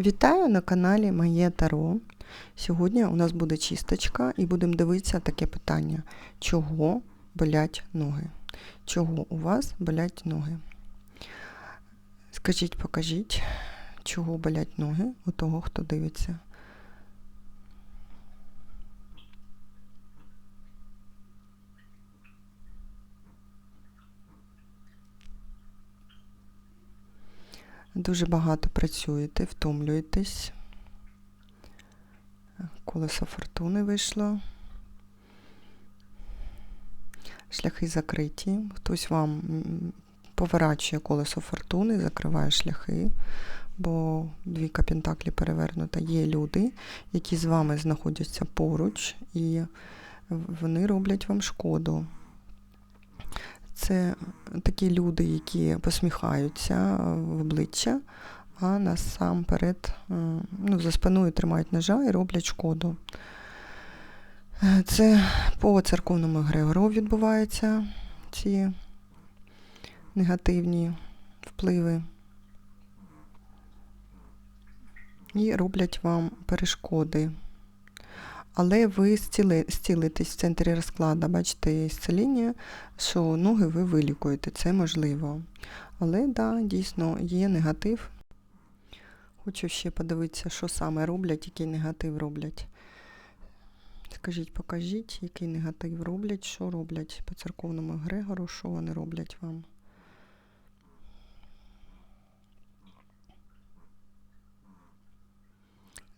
Вітаю на каналі Моє Таро. Сьогодні у нас буде чисточка і будемо дивитися таке питання: чого болять ноги? Чого у вас болять ноги? Скажіть, покажіть, чого болять ноги у того, хто дивиться. Дуже багато працюєте, втомлюєтесь. Колесо фортуни вийшло. Шляхи закриті. Хтось вам поворачує колесо фортуни, закриває шляхи, бо двійка пентаклі перевернута. Є люди, які з вами знаходяться поруч, і вони роблять вам шкоду. Це такі люди, які посміхаються в обличчя, а насамперед е, ну, за спиною тримають ножа і роблять шкоду. Е, Це по церковному Григору відбуваються ці негативні впливи. І роблять вам перешкоди. Але ви зціли, зцілитесь в центрі розкладу, бачите, зціління, що ноги ви вилікуєте, це можливо. Але да, дійсно є негатив. Хочу ще подивитися, що саме роблять, який негатив роблять. Скажіть, покажіть, який негатив роблять, що роблять по церковному Грегору, що вони роблять вам.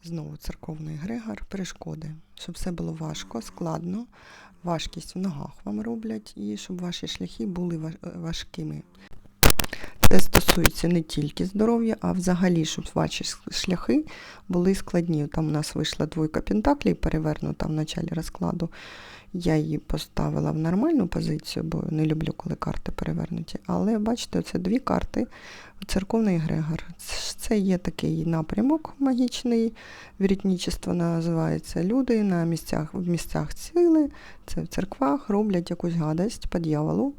Знову церковний Грегор, перешкоди, щоб все було важко, складно, важкість в ногах вам роблять, і щоб ваші шляхи були ва- важкими. Це стосується не тільки здоров'я, а взагалі, щоб ваші шляхи були складні. Там у нас вийшла двойка пентаклів, перевернута в началі розкладу. Я її поставила в нормальну позицію, бо не люблю, коли карти перевернуті. Але бачите, це дві карти церковний Грегор. Це є такий напрямок магічний, вірітнічество називається. Люди на місцях, в місцях сили, це в церквах, роблять якусь гадость по дьяволу.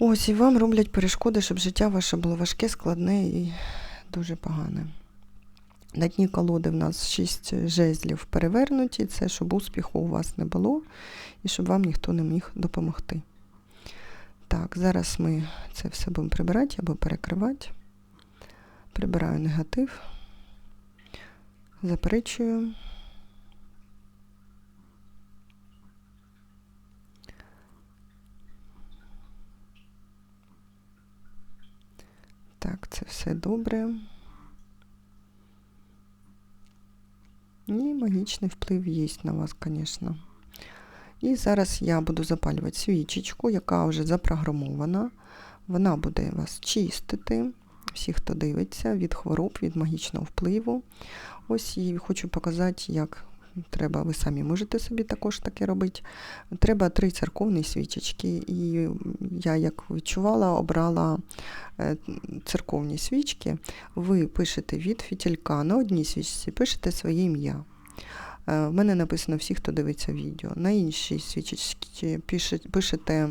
Ось і вам роблять перешкоди, щоб життя ваше було важке, складне і дуже погане. На дні колоди в нас шість жезлів перевернуті, це щоб успіху у вас не було і щоб вам ніхто не міг допомогти. Так, зараз ми це все будемо прибирати або перекривати. Прибираю негатив, заперечую. Так, це все добре. І магічний вплив є на вас, звісно. І зараз я буду запалювати свічечку, яка вже запрограмована. Вона буде вас чистити, всі, хто дивиться, від хвороб, від магічного впливу. Ось і хочу показати, як треба, ви самі можете собі також таке робити. Треба три церковні свічечки. І я, як відчувала, обрала е, церковні свічки. Ви пишете від фітілька на одній свічці, пишете своє ім'я. Е, В мене написано всі, хто дивиться відео. На іншій свічечці пишете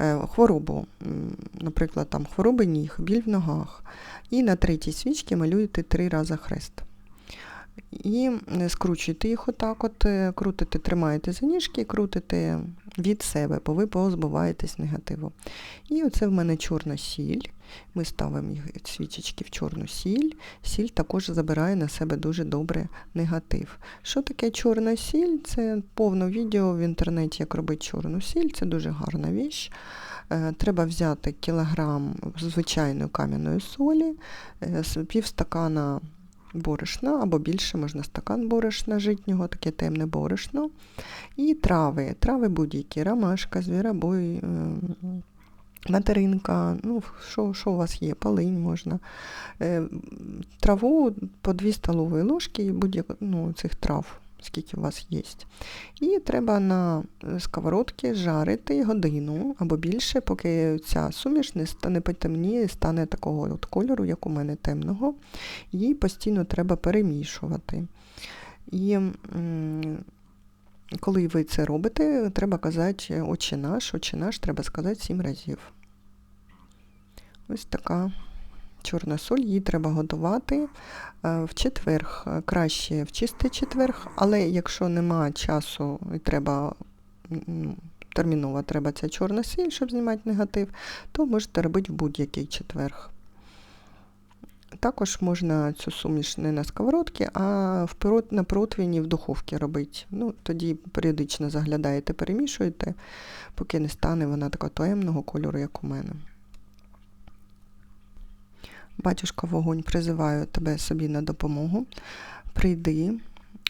е, хворобу, наприклад, там хвороби ніг, біль в ногах. І на третій свічці малюєте три рази хрест. І е, скручуєте їх отак, от, е, крутите, тримаєте за ніжки, крутите від себе, бо ви позбуваєтесь негативу. І оце в мене чорна сіль. Ми ставимо їх свічечки в чорну сіль. Сіль також забирає на себе дуже добре негатив. Що таке чорна сіль? Це повне відео в інтернеті, як робити чорну сіль. Це дуже гарна віч. Е, Треба взяти кілограм звичайної кам'яної солі, е, півстакана борошна або більше, можна стакан борошна житнього, таке темне борошно. І трави. Трави будь-які, ромашка, звіробой, е, материнка, ну, що, що у вас є, полинь можна. Е, Траву по 2 столові ложки будь ну, цих трав, скільки у вас є. І треба на сковородці жарити годину або більше, поки ця суміш не стане потемніє, стане такого от кольору, як у мене темного. Її постійно треба перемішувати. І коли ви це робите, треба казати «Отче наш», «Отче наш» треба сказати сім разів. Ось така чорна соль, її треба готувати е, в четверг. Е, Краще в чистий четверг, але якщо нема часу і треба терміново треба ця чорна сіль, щоб знімати негатив, то можете робити в будь-який четверг. Також можна цю суміш не на сковородці, а на противні в духовці робити. Ну, тоді періодично заглядаєте, перемішуєте, поки не стане вона такого темного кольору, як у мене. Батюшка вогонь призиваю тебе собі на допомогу. Прийди,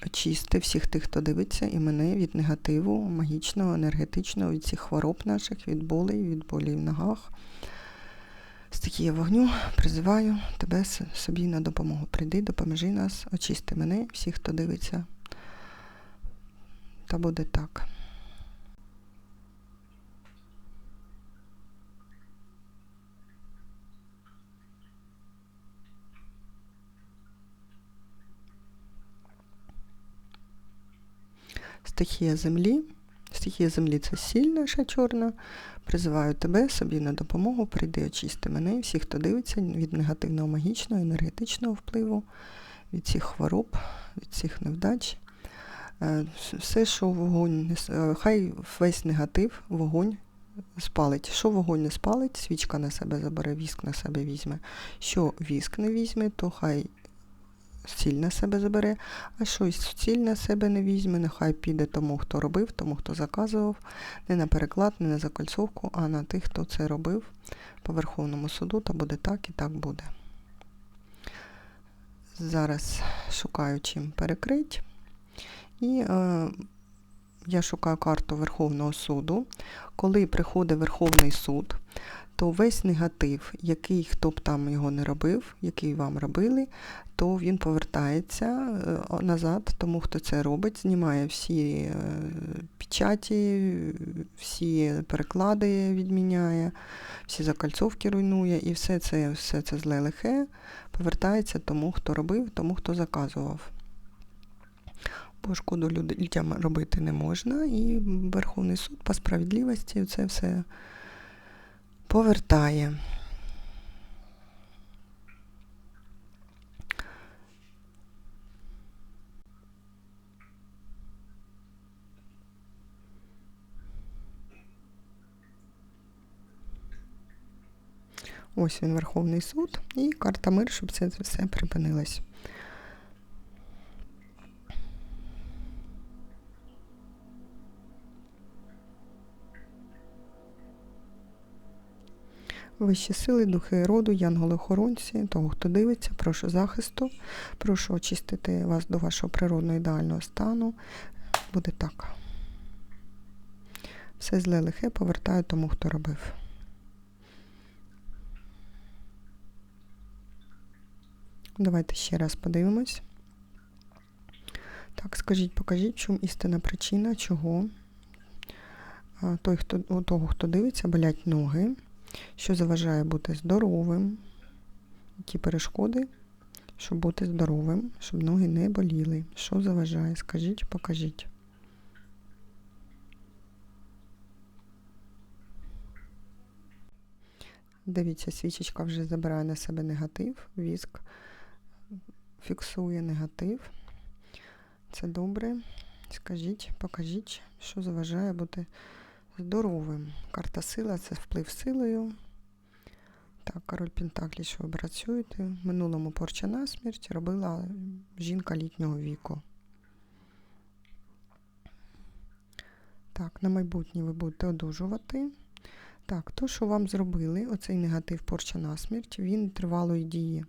очисти всіх тих, хто дивиться, і мене від негативу, магічного, енергетичного, від всіх хвороб наших, від болей, від болі в ногах. Стихія вогню, призиваю тебе собі на допомогу. Прийди, допоможи нас, очисти мене, всіх, хто дивиться. Та буде так. Стихія землі. Стихія землі це сіль наша чорна. Призиваю тебе собі на допомогу, прийди очисти мене, і всіх, хто дивиться від негативного магічного, енергетичного впливу, від всіх хвороб, від всіх невдач. Е, Все, що вогонь, е, хай весь негатив вогонь спалить. Що вогонь не спалить, свічка на себе забере, віск на себе візьме. Що віск не візьме, то хай сіль на себе забере, а щось сіль на себе не візьме, нехай піде тому, хто робив, тому, хто заказував, не на переклад, не на закольцовку, а на тих, хто це робив по Верховному суду, та буде так і так буде. Зараз шукаю чим перекрить. І е, я шукаю карту Верховного суду. Коли приходить Верховний суд, то весь негатив, який хто б там його не робив, який вам робили, то він повертається е, назад, тому хто це робить, знімає всі е, печаті, всі переклади відміняє, всі закальцовки руйнує, і все це, все це зле лихе повертається тому, хто робив, тому, хто заказував. Бо шкоду людям робити не можна, і Верховний суд по справедливості це все повертає. Ось він Верховний суд і карта мир, щоб це все припинилось. Вищі сили, духи роду, янголи-охоронці, того, хто дивиться, прошу захисту, прошу очистити вас до вашого природного ідеального стану. Буде так. Все зле лихе повертаю тому, хто робив. Давайте ще раз подивимось. Так, скажіть, покажіть, чому істинна причина, чого той, хто, у того, хто дивиться, болять ноги, що заважає бути здоровим, які перешкоди, щоб бути здоровим, щоб ноги не боліли. Що заважає? Скажіть, покажіть. Дивіться, свічечка вже забирає на себе негатив, віск фіксує негатив. Це добре. Скажіть, покажіть, що заважає бути здоровим. Карта сила це вплив силою. Так, король Пентаклі, що ви працюєте. В минулому порча на смерть робила жінка літнього віку. Так, на майбутнє ви будете одужувати. Так, то, що вам зробили, оцей негатив порча на смерть, він тривалої дії.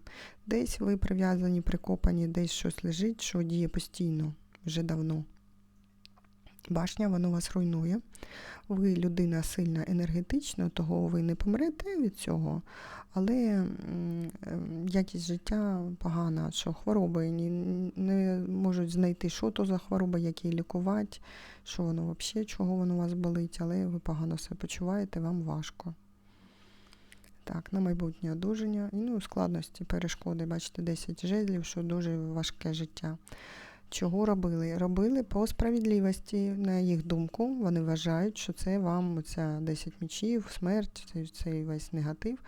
Десь ви прив'язані, прикопані, десь щось лежить, що діє постійно, вже давно. Башня, воно вас руйнує. Ви людина сильна енергетично, того ви не помрете від цього, але ем, якість життя погана, що хвороби не можуть знайти, що то за хвороба, як її лікувати, що воно взагалі, чого воно у вас болить, але ви погано себе почуваєте, вам важко. Так, на майбутнє одужання. Ну, складності, перешкоди, бачите, 10 жезлів, що дуже важке життя. Чого робили? Робили по справедливості, на їх думку. Вони вважають, що це вам оця 10 мічів, смерть, цей, весь негатив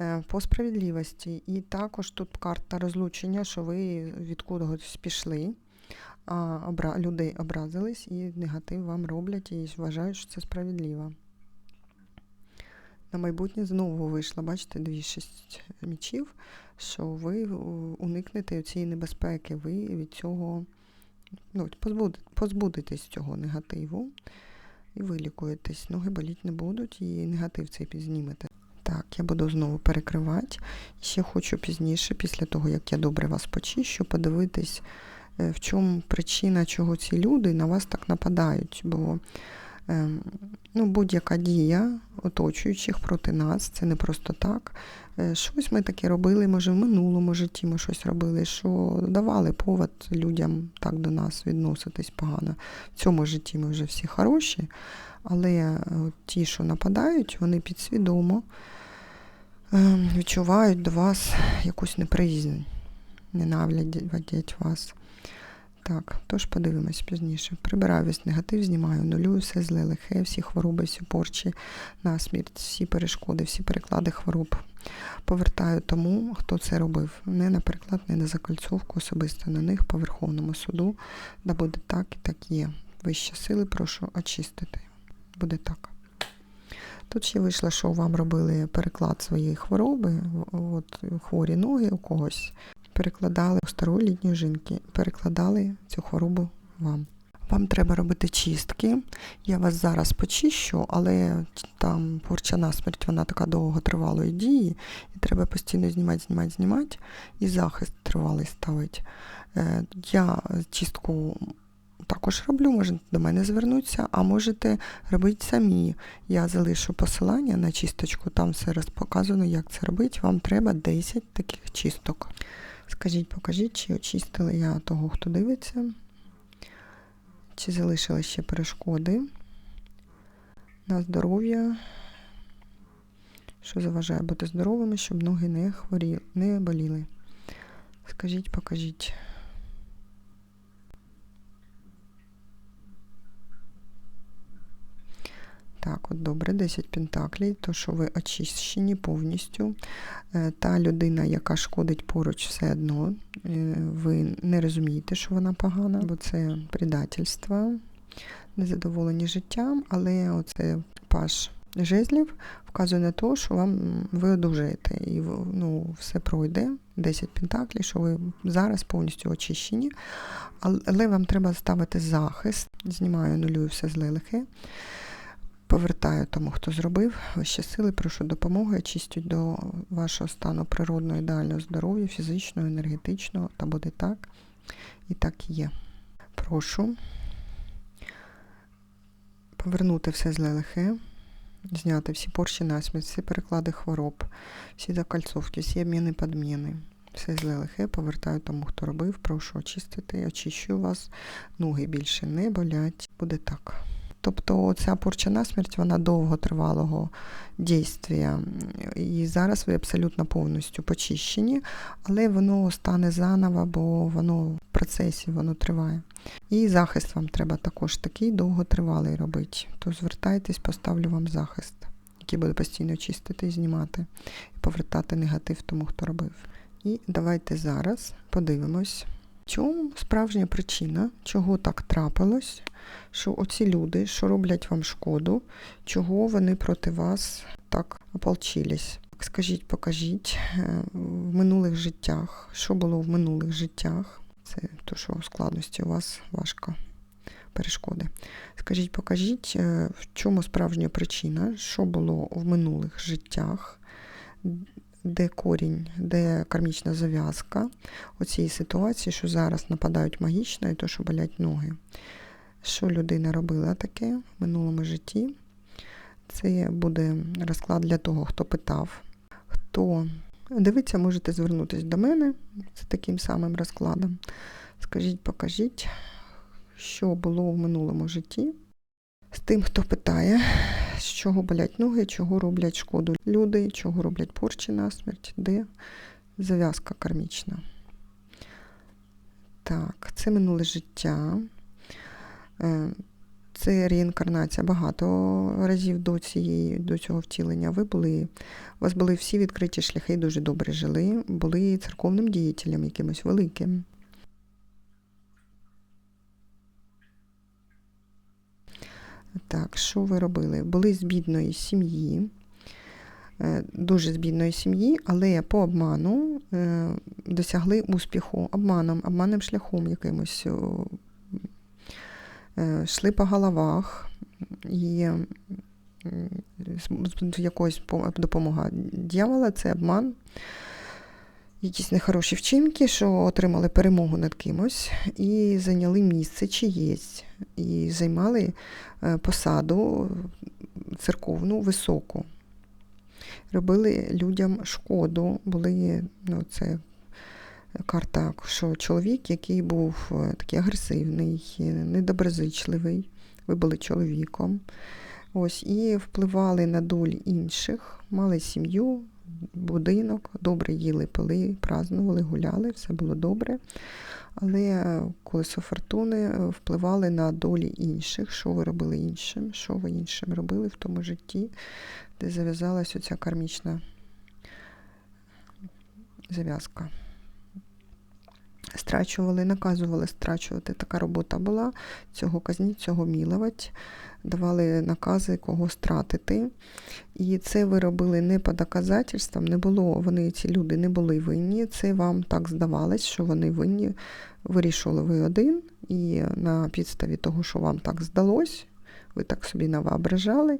е, по справедливості. І також тут карта розлучення, що ви від кудись пішли, а обра... людей образились і негатив вам роблять і вважають, що це справедливо. На майбутнє знову вийшла, бачите, дві шість мічів, що ви е, уникнете цієї небезпеки, ви від цього ну, позбудетесь цього негативу і вилікуєтесь. Ноги боліть не будуть, і негатив цей знімете. Так, я буду знову перекривати. Ще хочу пізніше, після того, як я добре вас почищу, подивитись, е, в чому причина, чого ці люди на вас так нападають. Бо ем, ну, будь-яка дія оточуючих проти нас, це не просто так. Е, Щось ми таке робили, може, в минулому житті ми щось робили, що давали повод людям так до нас відноситись погано. В цьому житті ми вже всі хороші, але е, ті, що нападають, вони підсвідомо е, відчувають до вас якусь неприязнь, ненавидять вас. Так, тож подивимось пізніше. Прибираю весь негатив, знімаю, нулюю все зле, лихе, всі хвороби, всі порчі, насмерть, всі перешкоди, всі переклади хвороб. Повертаю тому, хто це робив. Не на переклад, не на закольцовку, особисто на них по Верховному суду. Да буде так і так є. Вищі сили прошу очистити. Буде так. Тут ще вийшло, що вам робили переклад своєї хвороби, от хворі ноги у когось. Перекладали у старої жінки, перекладали цю хворобу вам. Вам треба робити чистки. Я вас зараз почищу, але там порча насмерть, вона така довготривалої дії, і треба постійно знімати, знімати, знімати, і захист тривалий ставити. Е, Я чистку також роблю, можете до мене звернутися, а можете робити самі. Я залишу посилання на чисточку, там все розпоказано, як це робити. Вам треба 10 таких чисток. Скажіть, покажіть, чи очистила я того, хто дивиться, чи залишили ще перешкоди на здоров'я, що заважає бути здоровими, щоб ноги не хворіли, не боліли. Скажіть, покажіть. Так, от добре, 10 пентаклей, то що ви очищені повністю. Е, Та людина, яка шкодить поруч, все одно, е, ви не розумієте, що вона погана, бо це предательство, незадоволені життям, але оце паш жезлів вказує на те, що вам ви одужаєте і ну, все пройде. 10 пентаклей, що ви зараз повністю очищені, але вам треба ставити захист. Знімаю нулюю все зле лихе. Повертаю тому, хто зробив. Вищі сили, прошу допомоги, очистять до вашого стану природного ідеального здоров'я, фізичного, енергетичного, та буде так. І так і є. Прошу повернути все зле лихе, зняти всі порчі насмерть, всі переклади хвороб, всі закальцовки, всі обміни подміни. Все зле лихе, повертаю тому, хто робив, прошу очистити, очищую вас, ноги більше не болять. Буде так. Тобто ця порча насмерть, вона довготривалого дійствія. І зараз ви абсолютно повністю почищені, але воно стане заново, бо воно в процесі, воно триває. І захист вам треба також такий довготривалий робити. То звертайтесь, поставлю вам захист, який буде постійно чистити і знімати, і повертати негатив тому, хто робив. І давайте зараз подивимось, чому справжня причина, чого так трапилось, що оці люди, що роблять вам шкоду, чого вони проти вас так ополчились. Скажіть, покажіть е, в минулих життях, що було в минулих життях. Це то, що складності у вас важко. Перешкоди. Скажіть, покажіть, е, в чому справжня причина, що було в минулих життях, де корінь, де кармічна зав'язка у цій ситуації, що зараз нападають магічно і то, що болять ноги. Що людина робила таке в минулому житті? Це буде розклад для того, хто питав. Хто дивиться, можете звернутися до мене з таким самим розкладом. Скажіть, покажіть, що було в минулому житті. З тим, хто питає, з чого болять ноги, чого роблять шкоду люди, чого роблять порчі насмерть, де зав'язка кармічна. Так, це минуле життя. Е, Це реінкарнація багато разів до цієї, до цього втілення. Ви були, у вас були всі відкриті шляхи, дуже добре жили, були церковним діятелем якимось великим. Так, що ви робили? Були з бідної сім'ї, е, дуже з бідної сім'ї, але по обману е, досягли успіху, обманом, обманним шляхом якимось. е, Йшли по головах і по- допомога дьявола це обман, якісь нехороші вчинки, що отримали перемогу над кимось і зайняли місце чиєсь, і займали е, посаду церковну високу. Робили людям шкоду, були, ну, це карта, що чоловік, який був е, такий агресивний, недоброзичливий, ви були чоловіком. Ось, і впливали на долі інших, мали сім'ю, будинок, добре їли, пили, празднували, гуляли, все було добре. Але е, колесо фортуни е, впливали на долі інших, що ви робили іншим, що ви іншим робили в тому житті, де зав'язалась оця кармічна зав'язка. Страчували, наказували страчувати. Така робота була. Цього казніть, цього міловать. Давали накази, кого стратити. І це ви робили не по доказательствам, не було, вони, ці люди не були винні. Це вам так здавалось, що вони винні. Вирішували ви один, і на підставі того, що вам так здалось, ви так собі навоображали.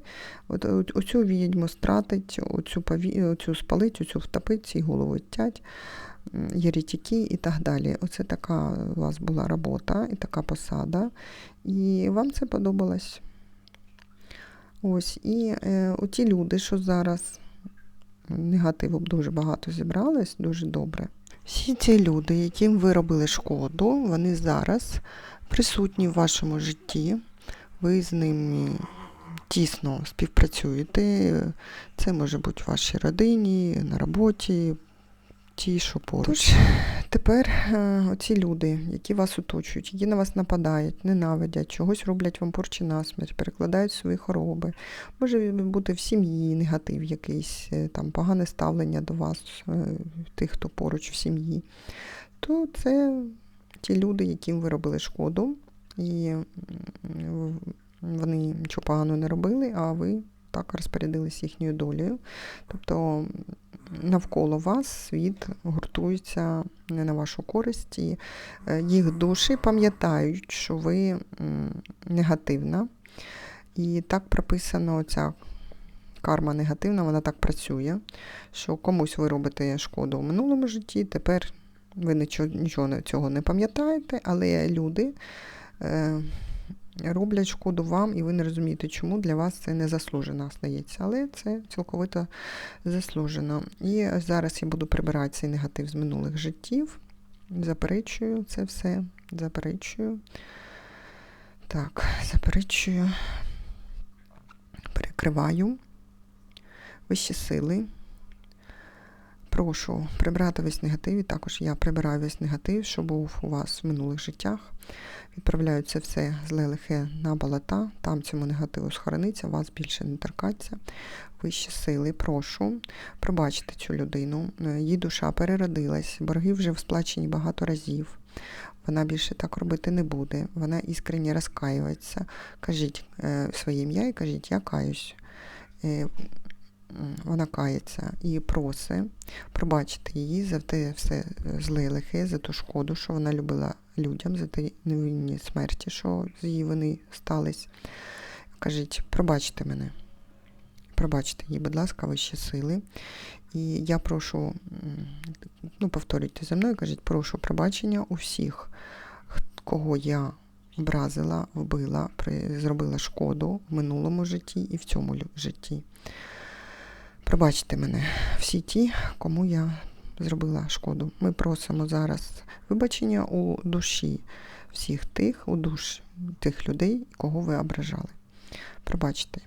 От о- оцю відьму стратить, оцю, пові... оцю спалить, оцю втопить, цій голову тять, єретики і так далі. Оце така у вас була робота і така посада. І вам це подобалось. Ось, і е, оті люди, що зараз негативу дуже багато зібралось, дуже добре. Всі ці люди, яким ви робили шкоду, вони зараз присутні в вашому житті. Ви з ними тісно співпрацюєте. Це може бути в вашій родині, на роботі, ті, що поруч. Тож, тепер е, оці люди, які вас оточують, які на вас нападають, ненавидять, чогось роблять вам порчі насмерть, перекладають свої хороби. Може бути в сім'ї негатив якийсь, е, там погане ставлення до вас, е, тих, хто поруч в сім'ї. То це ті люди, яким ви робили шкоду, і вони нічого поганого не робили, а ви так розпорядились їхньою долею. Тобто навколо вас світ гуртується не на вашу користь, і е, їх душі пам'ятають, що ви негативна. І так прописано ця карма негативна, вона так працює, що комусь ви робите шкоду в минулому житті, тепер ви нічого, цього не пам'ятаєте, але люди е, роблять шкоду вам, і ви не розумієте, чому для вас це не заслужено стається. Але це цілковито заслужено. І зараз я буду прибирати цей негатив з минулих життів. Заперечую це все. Заперечую. Так, заперечую. Перекриваю. Вищі сили. Прошу прибрати весь негатив, і також я прибираю весь негатив, що був у вас в минулих життях. Відправляю це все зле лихе на болота, там цьому негативу схорониться, вас більше не торкаться. Вищі сили, прошу, пробачте цю людину. Е, Її душа переродилась, борги вже сплачені багато разів. Вона більше так робити не буде. Вона іскренні розкаюється. Кажіть е, своє ім'я і кажіть, я каюсь. Е, вона кається і просить пробачити її за те все зле лихе, за ту шкоду, що вона любила людям, за ті невинні смерті, що з її вини стались. Кажіть, пробачте мене. Пробачте її, будь ласка, вищі сили. І я прошу, ну, повторюйте за мною, кажіть, прошу пробачення у всіх, кого я образила, вбила, зробила шкоду в минулому житті і в цьому житті. Пробачте мене, всі ті, кому я зробила шкоду. Ми просимо зараз вибачення у душі всіх тих, у душ тих людей, кого ви ображали. Пробачте.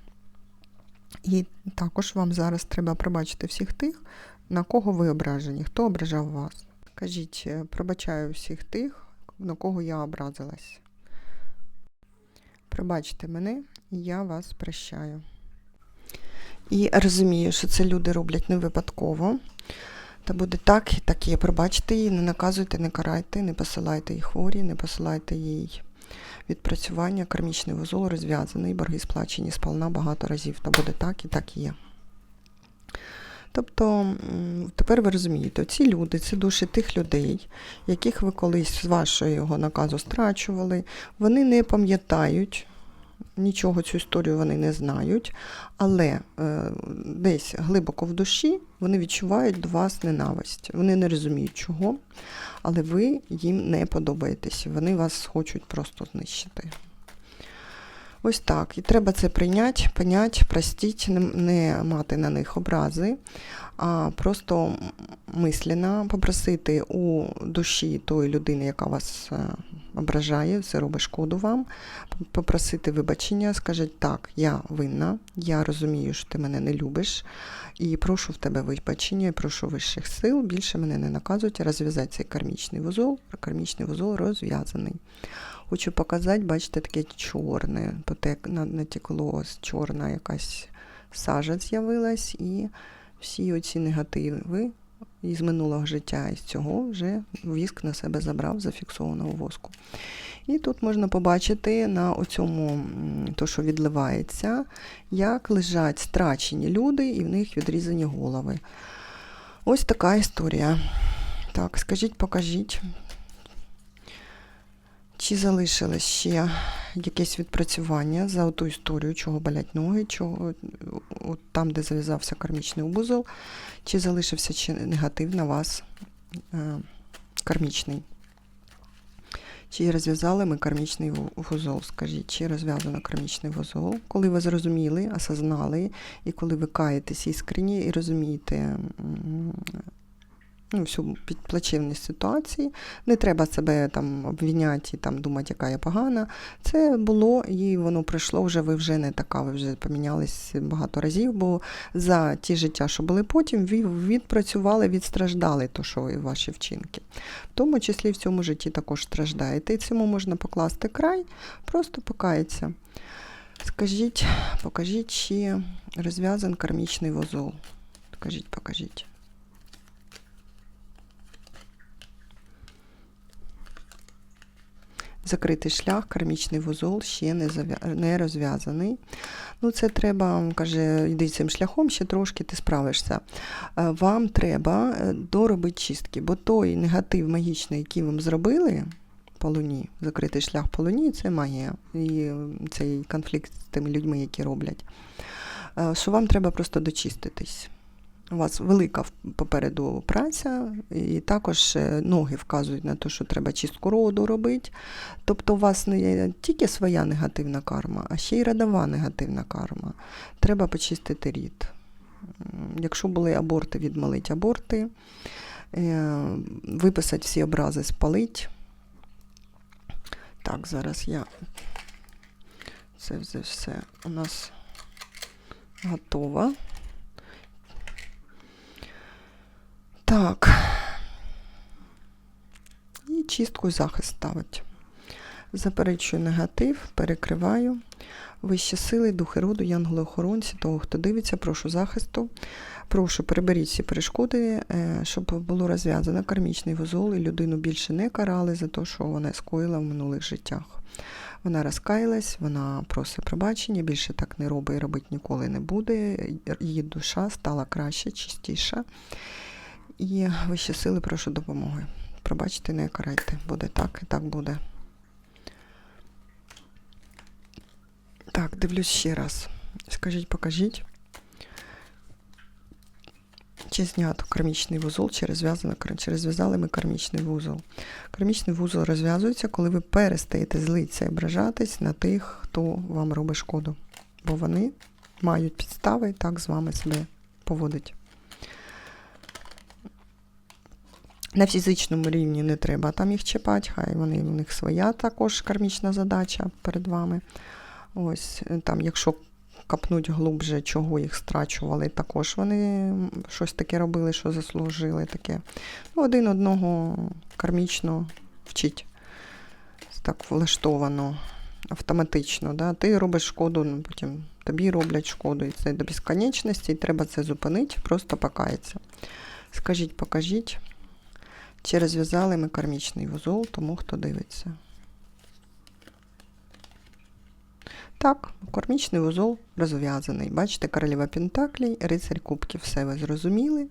І також вам зараз треба пробачити всіх тих, на кого ви ображені, хто ображав вас. Кажіть, е, пробачаю всіх тих, на кого я образилась. Пробачте мене, і я вас прощаю. І розумію, що це люди роблять не випадково. Та буде так, і так є. Пробачте її, не наказуйте, не карайте, не посилайте їй хворі, не посилайте їй відпрацювання, кармічний вузол розв'язаний, борги сплачені сполна багато разів. Та буде так і так є. Тобто тепер ви розумієте, ці люди, це душі тих людей, яких ви колись з вашого наказу страчували, вони не пам'ятають. Нічого цю історію вони не знають, але е, десь глибоко в душі вони відчувають до вас ненависть. Вони не розуміють чого, але ви їм не подобаєтесь. Вони вас хочуть просто знищити. Ось так. І треба це прийняти, понять, простіть, не, мати на них образи, а просто мислено попросити у душі тої людини, яка вас е, ображає, це робить шкоду вам, попросити вибачення, скажіть, так, я винна, я розумію, що ти мене не любиш, і прошу в тебе вибачення, і прошу вищих сил, більше мене не наказують, розв'язати цей кармічний вузол, кармічний вузол розв'язаний. Хочу показати, бачите, таке чорне, натекло, чорна якась сажа з'явилась, і всі оці негативи із минулого життя, із цього вже віск на себе забрав зафіксованого воску. І тут можна побачити на оцьому, то, що відливається, як лежать страчені люди, і в них відрізані голови. Ось така історія. Так, скажіть, покажіть. Чи залишилось ще якесь відпрацювання за ту історію, чого болять ноги, чого от там, де зав'язався кармічний вузол, чи залишився ще негатив на вас е, кармічний? Чи розв'язали ми кармічний вузол? Скажіть, чи розв'язано кармічний вузол? Коли ви зрозуміли, осознали, і коли ви каєтесь іскренні і розумієте ну, всю підплачевність ситуації, не треба себе там обвіняти і там думати, яка я погана. Це було і воно пройшло вже. Ви вже не така, ви вже помінялись багато разів, бо за ті життя, що були потім, ви відпрацювали, відстраждали то, що ваші вчинки. В тому числі в цьому житті також страждаєте. І цьому можна покласти край, просто покаятися. Скажіть, покажіть, чи розв'язан кармічний вузол. Скажіть, покажіть. Закритий шлях, кармічний вузол ще не, не розв'язаний. Ну, це треба, каже, йди цим шляхом, ще трошки ти справишся. Е, Вам треба е, доробити чистки, бо той негатив магічний, який вам зробили по луні, закритий шлях по луні, це магія. І е, цей конфлікт з тими людьми, які роблять. Що вам треба просто дочиститись. У вас велика попереду праця, і також е, ноги вказують на те, що треба чистку роду робити. Тобто у вас не тільки своя негативна карма, а ще й родова негативна карма. Треба почистити рід. Якщо були аборти, відмолить аборти, е, виписати всі образи, спалить. Так, зараз я це все, у нас готово. Так. І чистку захист ставить. Заперечую негатив, перекриваю. Вищі сили, духи роду, янголи-охоронці, того, хто дивиться, прошу захисту. Прошу, переберіть всі перешкоди, е, щоб було розв'язано кармічний вузол, і людину більше не карали за те, що вона скоїла в минулих життях. Вона розкаялась, вона просить пробачення, більше так не робить і робити ніколи не буде. Її душа стала краще, чистіша. І вищі сили, прошу допомоги. Пробачте, не карайте. Буде так і так буде. Так, дивлюсь ще раз. Скажіть, покажіть. Чи знято кармічний вузол, чи розв'язано, чи розв'язали ми кармічний вузол. Кармічний вузол розв'язується, коли ви перестаєте злитися і ображатись на тих, хто вам робить шкоду. Бо вони мають підстави так з вами себе поводить. На фізичному рівні не треба там їх чіпати, хай вони у них своя також кармічна задача перед вами. Ось е, там, якщо капнуть глубже, чого їх страчували, також вони щось таке робили, що заслужили таке. Ну, один одного кармічно вчить. Так влаштовано. автоматично. Да? Ти робиш шкоду, ну, потім тобі роблять шкоду. І це до безконечності, і треба це зупинити, просто покаятися. Скажіть, покажіть, чи розв'язали ми кармічний вузол, тому хто дивиться. Так, кармічний вузол розв'язаний. Бачите, королева Пентаклій, рицарь кубків, все ви зрозуміли.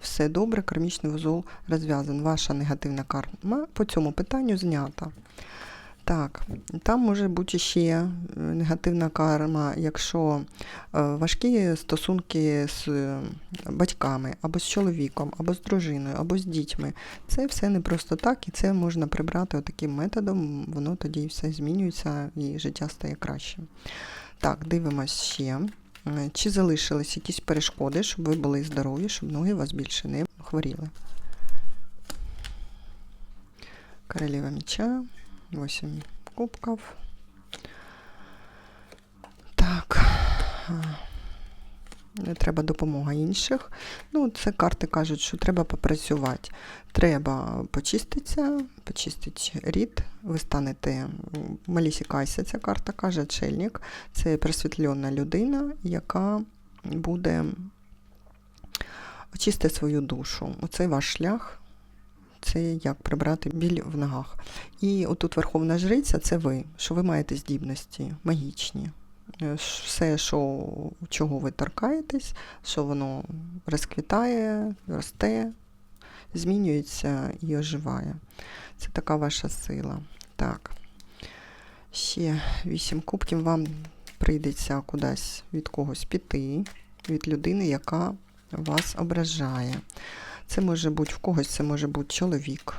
Все добре, кармічний вузол розв'язаний. Ваша негативна карма по цьому питанню знята. Так, там може бути ще е, негативна карма, якщо е, важкі стосунки з е, батьками, або з чоловіком, або з дружиною, або з дітьми. Це все не просто так, і це можна прибрати таким методом, воно тоді все змінюється і життя стає кращим. Так, дивимось ще. Чи залишились якісь перешкоди, щоб ви були здорові, щоб ноги вас більше не хворіли? Королева меча, 8 кубків. Так. Не треба допомога інших. Ну, це карти кажуть, що треба попрацювати. Треба почиститися, почистити рід. Ви станете Малісі Кайся, ця карта каже, чельник. Це просвітлена людина, яка буде очистити свою душу. Оце ваш шлях. Це як прибрати біль в ногах. І отут Верховна Жриця це ви, що ви маєте здібності магічні. Е, Все, що, чого ви торкаєтесь, що воно розквітає, росте, змінюється і оживає. Це така ваша сила. Так. Ще вісім кубків вам прийдеться кудись від когось піти, від людини, яка вас ображає. Це може бути в когось, це може бути чоловік.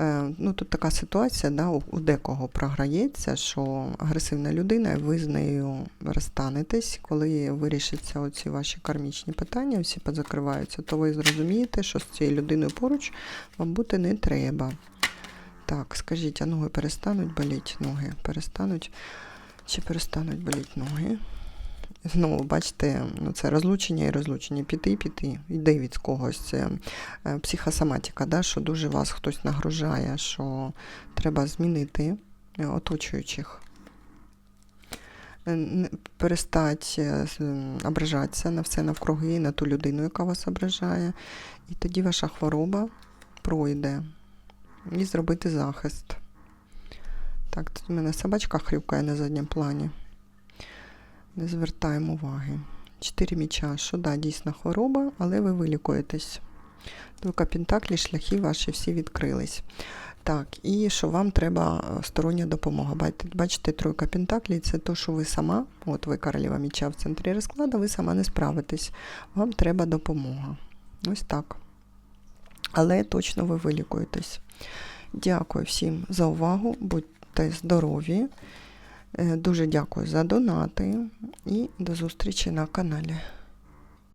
Е, Ну, Тут така ситуація, да, у декого програється, що агресивна людина, і ви з нею розстанетесь, коли вирішаться оці ваші кармічні питання, всі позакриваються, то ви зрозумієте, що з цією людиною поруч вам бути не треба. Так, скажіть, а ноги перестануть боліти? Ноги перестануть? Чи перестануть боліти ноги? Знову, бачите, ну, це розлучення і розлучення. Піти, піти, йди від когось. Це е, психосоматика, да, що дуже вас хтось нагружає, що треба змінити е, оточуючих. Е, Перестать ображатися на все навкруги, на ту людину, яка вас ображає. І тоді ваша хвороба пройде. І зробити захист. Так, тут у мене собачка хрюкає на задньому плані. Не звертаємо уваги. Чотири міча, що да, дійсно хвороба, але ви вилікуєтесь. Двока Пентаклі, шляхи ваші всі відкрились. Так, і що вам треба е, стороння допомога. Бачите, тройка Пентаклі це то, що ви сама, от ви королева міча в центрі розкладу, ви сама не справитесь. Вам треба допомога. Ось так. Але точно ви вилікуєтесь. Дякую всім за увагу. Будьте здорові. Е, Дуже дякую за донати і до зустрічі на каналі.